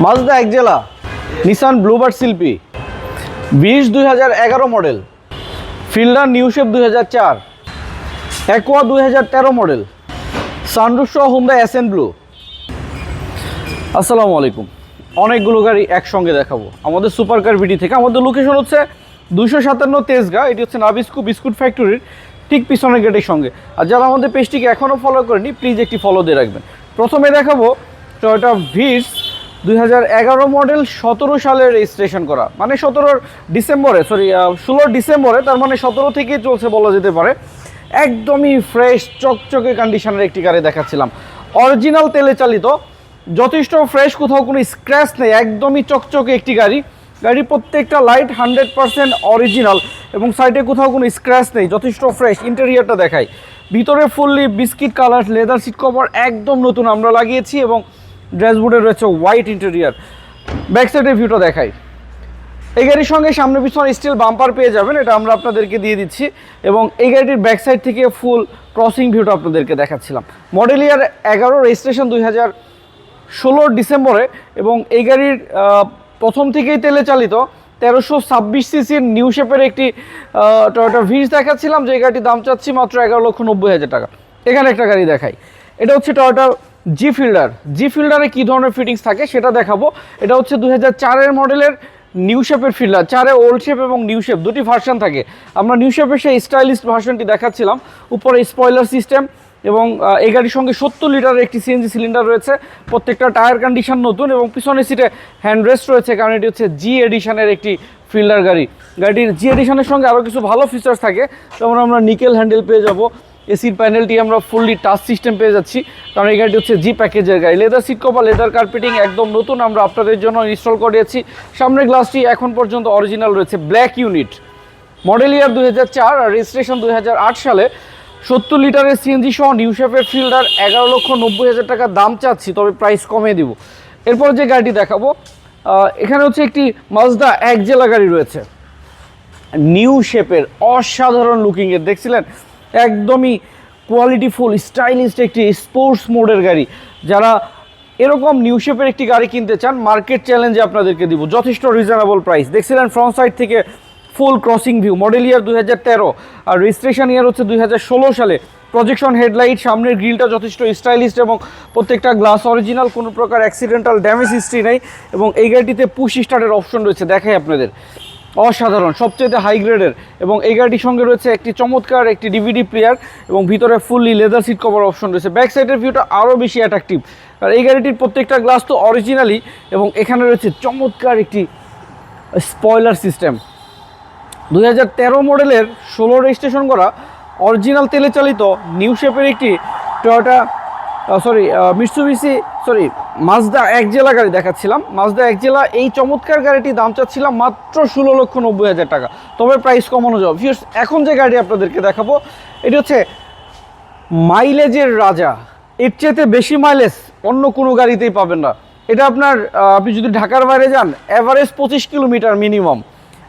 মাজদা এক জেলা Nissan Bluebird শিল্পী বিশ দুই হাজার এগারো মডেল ফিল্ডার নিউশেপ দুই হাজার চার অ্যাকোয়া দুই হাজার তেরো মডেল সানরুফ সহ হুন্ডা এস এন ব্লু আসসালামু আলাইকুম। অনেকগুলো গাড়ি একসঙ্গে দেখাবো। আমাদের সুপার কার ভিডি থেকে। আমাদের লোকেশন হচ্ছে দুশো সাতান্ন তেজগা। এটি হচ্ছে নাবিস্কু বিস্কুট ফ্যাক্টরির ঠিক পিছনের গেটের সঙ্গে। আর যারা আমাদের পেজটিকে এখনও ফলো করেনি প্লিজ একটি ফলো দিয়ে রাখবেন। প্রথমে দেখাবো টয়োটা ভিস দুই হাজার এগারো মডেল সতেরো সালে রেজিস্ট্রেশন করা। মানে সতেরোর ডিসেম্বরে সরি ষোলো ডিসেম্বরে, তার মানে সতেরো থেকেই চলছে বলা যেতে পারে। একদমই ফ্রেশ চকচকে কন্ডিশনের একটি গাড়ি দেখাচ্ছিলাম। অরিজিনাল তেলে চালিত, যথেষ্ট ফ্রেশ কোথাও কোনো স্ক্র্যাচ নেই, একদমই চকচকে একটি গাড়ি। গাড়ির প্রত্যেকটা লাইট হান্ড্রেড পারসেন্ট অরিজিনাল এবং সাইডে কোথাও কোনো স্ক্র্যাচ নেই, যথেষ্ট ফ্রেশ ইন্টেরিয়ারটা দেখায়। ভিতরে fully biscuit colour leather seat cover একদম নতুন আমরা লাগিয়েছি এবং ড্যাশবোর্ডে রয়েছে হোয়াইট ইন্টেরিয়ার। ব্যাক সাইডের ভিউটা দেখাই। এই গাড়ির সঙ্গে সামনে পিছনে স্টিল বাম্পার পেয়ে যাবেন, এটা আমরা আপনাদেরকে দিয়ে দিচ্ছি। এবং এই গাড়িটির ব্যাক সাইড থেকে ফুল ক্রসিং ভিউটা আপনাদেরকে দেখাচ্ছিলাম। মডেল ইয়ার এগারো রেজিস্ট্রেশন দুই হাজার ষোলোর ডিসেম্বরে এবং এই গাড়ির প্রথম থেকেই তেলে চালিত তেরোশো ছাব্বিশ সিসির নিউ শেপের একটি টয়োটা ভিজ দেখাচ্ছিলাম, যে গাড়িটির দাম চাচ্ছি মাত্র এগারো লক্ষ নব্বই হাজার টাকা। এখানে একটা গাড়ি দেখাই। এটা হচ্ছে টয়োটা জি ফিল্ডার জি ফিল্ডারে কী ধরনের ফিটিংস থাকে সেটা দেখাবো। এটা হচ্ছে দু হাজার মডেলের নিউ শেপের ফিল্ডার চারে ওল্ড শেপ এবং নিউ শেপ দুটি ভার্সন থাকে। আমরা নিউ শেপের সেই স্টাইলিস্ট ভার্সনটি দেখাচ্ছিলাম। উপরে স্পয়লার সিস্টেম এবং এই গাড়ির সঙ্গে সত্তর লিটারের একটি সিএনজি সিলিন্ডার রয়েছে। প্রত্যেকটা টায়ার কন্ডিশন নতুন এবং পিছনের সিটে হ্যান্ড রেস্ট রয়েছে, কারণ এটি হচ্ছে জি এডিশনের একটি ফিল্ডার গাড়ি। গাড়িটির জি এডিশনের সঙ্গে আরও কিছু ভালো ফিচার্স থাকে। যেমন আমরা নিকেল হ্যান্ডেল পেয়ে যাব। এসির প্যানেলটি আমরা ফুললি টাচ সিস্টেম পেয়ে যাচ্ছি। কারণ এই গাড়িটি হচ্ছে জি প্যাকেজের গাড়ি। Leather seat cover leather carpeting একদম নতুন। আমরা আপনাদের জন্য ইনস্টল করিয়েছি। সামনের গ্লাসটি এখন পর্যন্ত অরিজিনাল রয়েছে ব্ল্যাক ইউনিট মডেল ইয়ার দুই হাজার চার আর রেজিস্ট্রেশন দুই হাজার আট সালে। সত্তর লিটারের সিএনজি সহ নিউ শেপের ফিল্ডার এগারো লক্ষ নব্বই হাজার টাকা দাম চাচ্ছি, তবে প্রাইস কমিয়ে দিব। এরপর যে গাড়িটি দেখাবো এখানে হচ্ছে একটি মাজদা এক জেলা গাড়ি রয়েছে। নিউ শেপের অসাধারণ লুকিংয়ের দেখছিলেন? একদমই কোয়ালিটিফুল স্টাইলিস্ট একটি স্পোর্টস মোডের গাড়ি। যারা এরকম নিউ শেপের একটি গাড়ি কিনতে চান মার্কেট চ্যালেঞ্জে আপনাদেরকে দিব। যথেষ্ট রিজনেবল প্রাইস দেখছিলেন ফ্রন্ট সাইড থেকে full crossing view model year দুই হাজার তেরো আর রেজিস্ট্রেশন ইয়ার হচ্ছে দুই হাজার ষোলো সালে। প্রজেকশন হেডলাইট সামনের গ্রিলটা যথেষ্ট স্টাইলিস্ট এবং প্রত্যেকটা গ্লাস অরিজিনাল কোনো প্রকার অ্যাক্সিডেন্টাল ড্যামেজ হিস্ট্রি নেই এবং এই গাড়িটিতে পুশ স্টার্টের অপশন রয়েছে। দেখাই আপনাদের। অসাধারণ সবচেয়ে হাই গ্রেডের এবং এই গাড়িটির সঙ্গে রয়েছে একটি চমৎকার একটি ডিভিডি প্লেয়ার এবং ভিতরে fully leather seat cover option রয়েছে। ব্যাক সাইডের ভিউটা আরও বেশি অ্যাট্রাকটিভ আর এই গাড়িটির প্রত্যেকটা গ্লাস তো অরিজিনালি এবং এখানে রয়েছে চমৎকার একটি স্পয়লার সিস্টেম দুই হাজার তেরো মডেলের ষোলো রেজিস্ট্রেশন করা অরিজিনাল তেলে চালিত নিউ শেপের একটি Toyota sorry Mitsubishi sorry Mazda এক জেলা গাড়ি দেখাচ্ছিলাম। মাজদা এক জেলা এই চমৎকার গাড়িটির দাম চাচ্ছিলাম মাত্র ষোলো লক্ষ নব্বই হাজার টাকা। তবে প্রাইস কমানো যাবে। Viewers, এখন যে গাড়ি আপনাদেরকে দেখাবো এটি হচ্ছে মাইলেজের রাজা। এর চেয়েতে বেশি মাইলেজ অন্য কোনো গাড়িতেই পাবেন না। এটা আপনার আপনি যদি ঢাকার বাইরে যান অ্যাভারেজ পঁচিশ কিলোমিটার মিনিমাম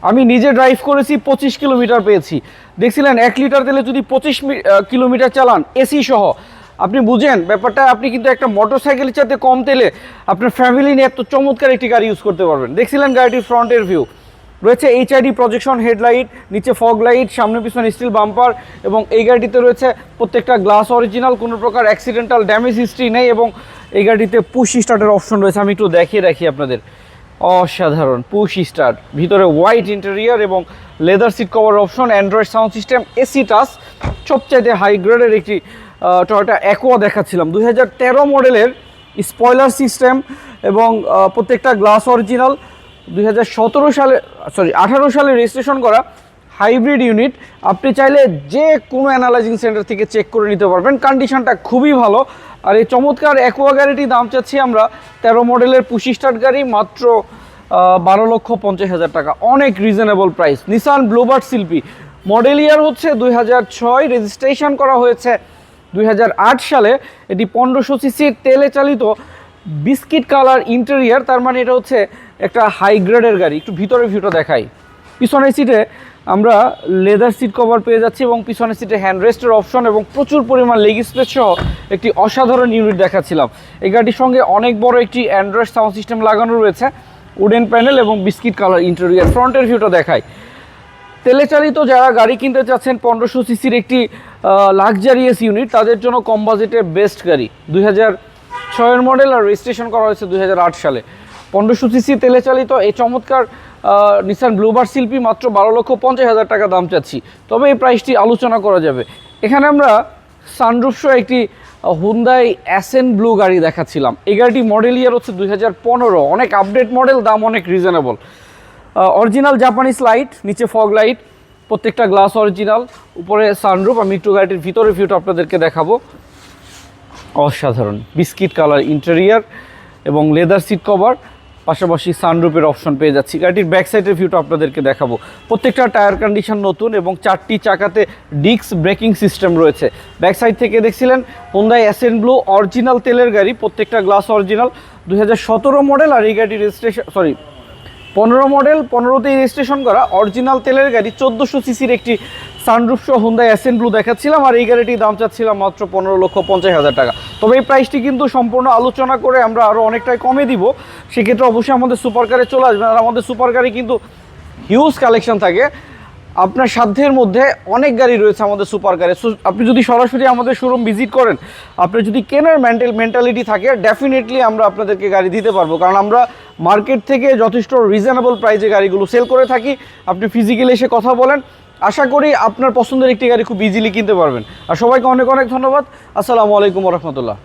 আমি নিজে ড্রাইভ করেছি পঁচিশ কিলোমিটার পেয়েছি। দেখছিলেন এক লিটার তেলে যদি পঁচিশ কিলোমিটার চালান এসি সহ। আপনি বুঝেন, ব্যাপারটা আপনি কিন্তু একটা মোটর সাইকেলের চাইতে কম তেলে আপনার ফ্যামিলি নিয়ে এত চমৎকার একটি গাড়ি ইউজ করতে পারবেন। দেখছিলেন গাড়িটির ফ্রন্টের ভিউ রয়েছে এইচআইডি প্রজেকশন হেডলাইট নিচে ফগ লাইট সামনে পিছনে স্টিল বাম্পার এবং এই গাড়িটিতে রয়েছে প্রত্যেকটা গ্লাস অরিজিনাল কোনো প্রকার অ্যাক্সিডেন্টাল ড্যামেজ হিস্ট্রি নেই এবং এই গাড়িতে পুশ স্টার্টের অপশন রয়েছে। আমি একটু দেখিয়ে রাখি আপনাদের। অসাধারণ পুশ স্টার্ট ভিতরে হোয়াইট ইন্টেরিয়ার এবং leather seat cover option Android sound system AC touch সবচাইতে হাই গ্রেডের একটি টয়টা অ্যাকোয়া দেখাচ্ছিলাম। দুই হাজার তেরো মডেলের স্পয়লার সিস্টেম এবং প্রত্যেকটা গ্লাস অরিজিনাল দুই হাজার সতেরো সালে সরি আঠারো সালে রেজিস্ট্রেশন করা হাইব্রিড ইউনিট আপনি চাইলে যে কোনো অ্যানালাইজিং সেন্টার থেকে চেক করে নিতে পারবেন। কন্ডিশনটা খুবই ভালো। আর এই চমৎকার অ্যাকোয়া গাড়িটি দাম চাচ্ছি আমরা তেরো মডেলের পুশি স্টার্ট গাড়ি, মাত্র বারো লক্ষ পঞ্চাশ হাজার টাকা। অনেক reasonable price Nissan Bluebird Sylphy. Model year হচ্ছে দুই হাজার ছয়। রেজিস্ট্রেশন করা হয়েছে দুই হাজার আট সালে এটি পনেরোশো সিসির তেলে চালিত বিস্কিট কালার ইন্টেরিয়ার, তার মানে এটা হচ্ছে একটা হাই গ্রেডের গাড়ি। একটু ভিতরে ভিউটা দেখাই। পিছনের সিটে আমরা লেদার সিট কভার পেয়ে যাচ্ছি এবং পিছনের সিটে হ্যান্ড রেস্টের অপশন এবং প্রচুর পরিমাণ লেগ স্পেস সহ একটি অসাধারণ ইউনিট দেখাচ্ছিলাম। এই গাড়ির সঙ্গে অনেক বড় একটি অ্যান্ড্রয়েড সাউন্ড সিস্টেম লাগানো রয়েছে উডেন প্যানেল এবং বিস্কিট কালার ইন্টেরিয়ার ফ্রন্টের ভিউটা দেখায় তেলে চালিত যারা গাড়ি কিনতে চাচ্ছেন, পনেরোশো সিসির একটি লাক্সারিয়াস ইউনিট তাদের জন্য কম বাজেটের বেস্ট গাড়ি। দুই হাজার ছয়ের মডেল আর রেজিস্ট্রেশন করা হয়েছে দুই হাজার আট সালে। পনেরোশো সিসি তেলে চালিত এই চমৎকার নিসান ব্লুবার শিল্পী মাত্র বারো লক্ষ পঞ্চাশ হাজার টাকা দাম চাচ্ছি। তবে এই প্রাইসটি আলোচনা করা যাবে। এখানে আমরা সানরুফসহ একটি হুন্দাই অ্যাসেন ব্লু গাড়ি দেখাচ্ছিলাম। এই গাড়িটি মডেল ইয়ার হচ্ছে দুই হাজার পনেরো। অনেক আপডেট মডেল দাম অনেক রিজনেবল অরিজিনাল জাপানিজ লাইট নিচে ফগ লাইট প্রত্যেকটা গ্লাস অরিজিনাল উপরে সানরুফ আমি একটু গাড়িটির ভিতরে ভিউটা আপনাদেরকে দেখাবো। অসাধারণ। বিস্কিট কালার ইন্টেরিয়ার এবং লেদার সিট কভার পাশাপাশি সানরুপের অপশন পেয়ে যাচ্ছি। গাড়িটির ব্যাক সাইডের ভিউটা আপনাদেরকে দেখাবো। প্রত্যেকটা টায়ার কন্ডিশন নতুন এবং চারটি চাকাতে ডিস্ক ব্রেকিং সিস্টেম রয়েছে। ব্যাক সাইড থেকে দেখছিলেন হোন্দাই অ্যাসেন ব্লু অরিজিনাল তেলের গাড়ি, প্রত্যেকটা গ্লাস অরিজিনাল দুই হাজার সতেরো মডেল আর এই গাড়ির রেজিস্ট্রেশন সরি পনেরো মডেল পনেরোতেই রেজিস্ট্রেশন করা অরিজিনাল তেলের গাড়ি, চোদ্দোশো সিসির একটি সানরুফ সহ হুন্দাই অ্যাসেন ব্লু দেখাচ্ছিলাম, আর এই গাড়িটির দাম চাচ্ছিলাম মাত্র পনেরো লক্ষ পঞ্চাশ হাজার টাকা। তবে এই প্রাইসটি কিন্তু সম্পূর্ণ আলোচনা করে আমরা আরও অনেকটাই কমে দিব। সেক্ষেত্রে অবশ্যই আমাদের সুপার কারে চলে আসবেন, আর আমাদের সুপার কারে কিন্তু হিউজ কালেকশন থাকে। আপনার সাধ্যের মধ্যে অনেক গাড়ি রয়েছে আমাদের সুপার কারে সো আপনি যদি সরাসরি আমাদের শোরুম ভিজিট করেন, আপনার যদি কেনার মেন্টাল মেন্টালিটি থাকে ডেফিনেটলি আমরা আপনাদেরকে গাড়ি দিতে পারব। কারণ আমরা মার্কেট থেকে যথেষ্ট রিজনেবল প্রাইসে গাড়িগুলো সেল করে থাকি। আপনি ফিজিক্যালি এসে কথা বলেন। আশা করি আপনার পছন্দের একটি গাড়ি খুব ইজিলি কিনতে পারবেন। আর সবাইকে অনেক অনেক ধন্যবাদ। আসসালামু আলাইকুম রহমতুল্লাহ।